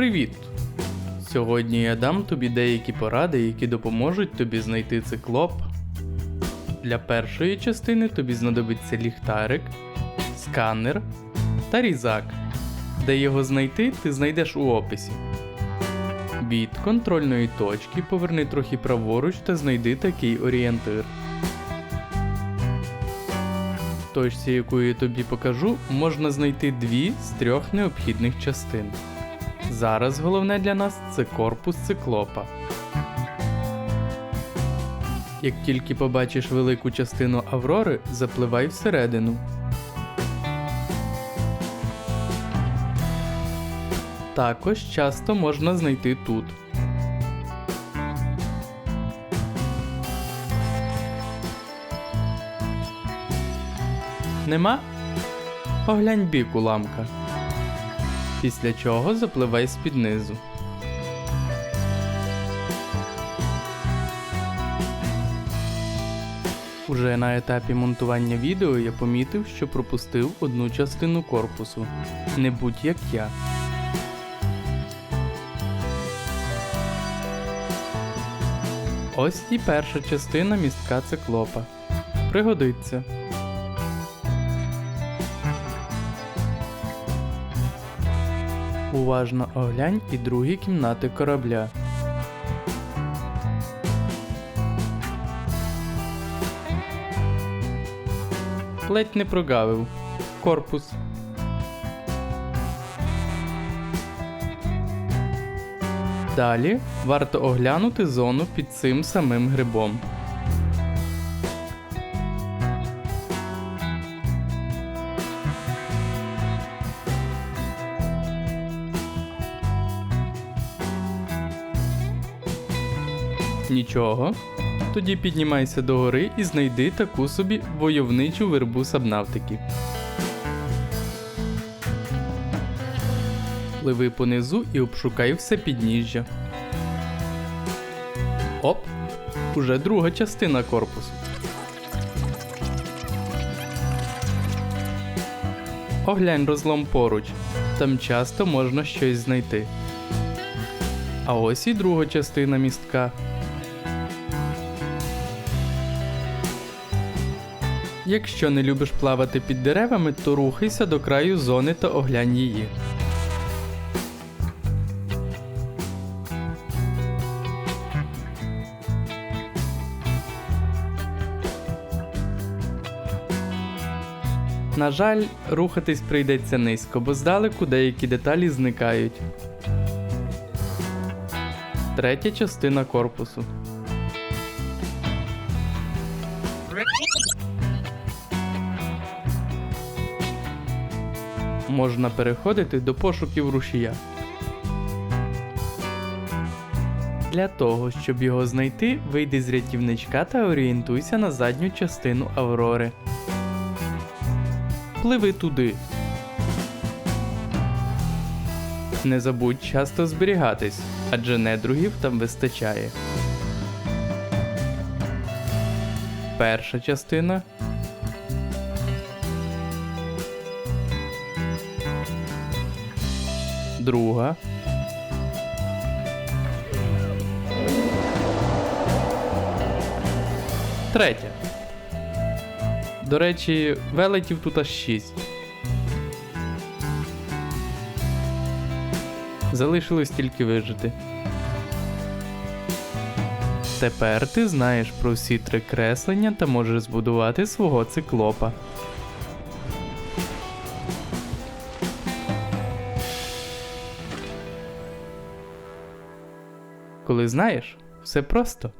Привіт! Сьогодні я дам тобі деякі поради, які допоможуть тобі знайти циклоп. Для першої частини тобі знадобиться ліхтарик, сканер та різак. Де його знайти, ти знайдеш у описі. Від контрольної точки поверни трохи праворуч та знайди такий орієнтир. В точці, яку я тобі покажу, можна знайти дві з трьох необхідних частин. Зараз головне для нас це корпус циклопа. Як тільки побачиш велику частину Аврори, запливай всередину. Також часто можна знайти тут. Нема? Оглянь бік уламка. Після чого запливай з-під низу. Уже на етапі монтування відео я помітив, що пропустив одну частину корпусу. Не будь як я. Ось і перша частина містка циклопа. Пригодиться. Уважно оглянь і другі кімнати корабля. Ледь не прогавив. Корпус. Далі варто оглянути зону під цим самим грибом. Нічого. Тоді піднімайся до гори і знайди таку собі войовничу вербу сабнавтики. Пливи понизу і обшукай все підніжжя. Оп! Уже друга частина корпусу. Оглянь розлом поруч. Там часто можна щось знайти. А ось і друга частина містка. Якщо не любиш плавати під деревами, то рухайся до краю зони та оглянь її. На жаль, рухатись прийдеться низько, бо здалеку деякі деталі зникають. Третя частина корпусу. Можна переходити до пошуків рушія. Для того, щоб його знайти, вийди з рятівничка та орієнтуйся на задню частину Аврори. Пливи туди. Не забудь часто зберігатись, адже недругів там вистачає. Перша частина. Друга. Третя. До речі, велетів тут аж 6. Залишилось тільки вижити. Тепер ти знаєш про всі три креслення та можеш збудувати свого циклопа. Коли знаєш, все просто.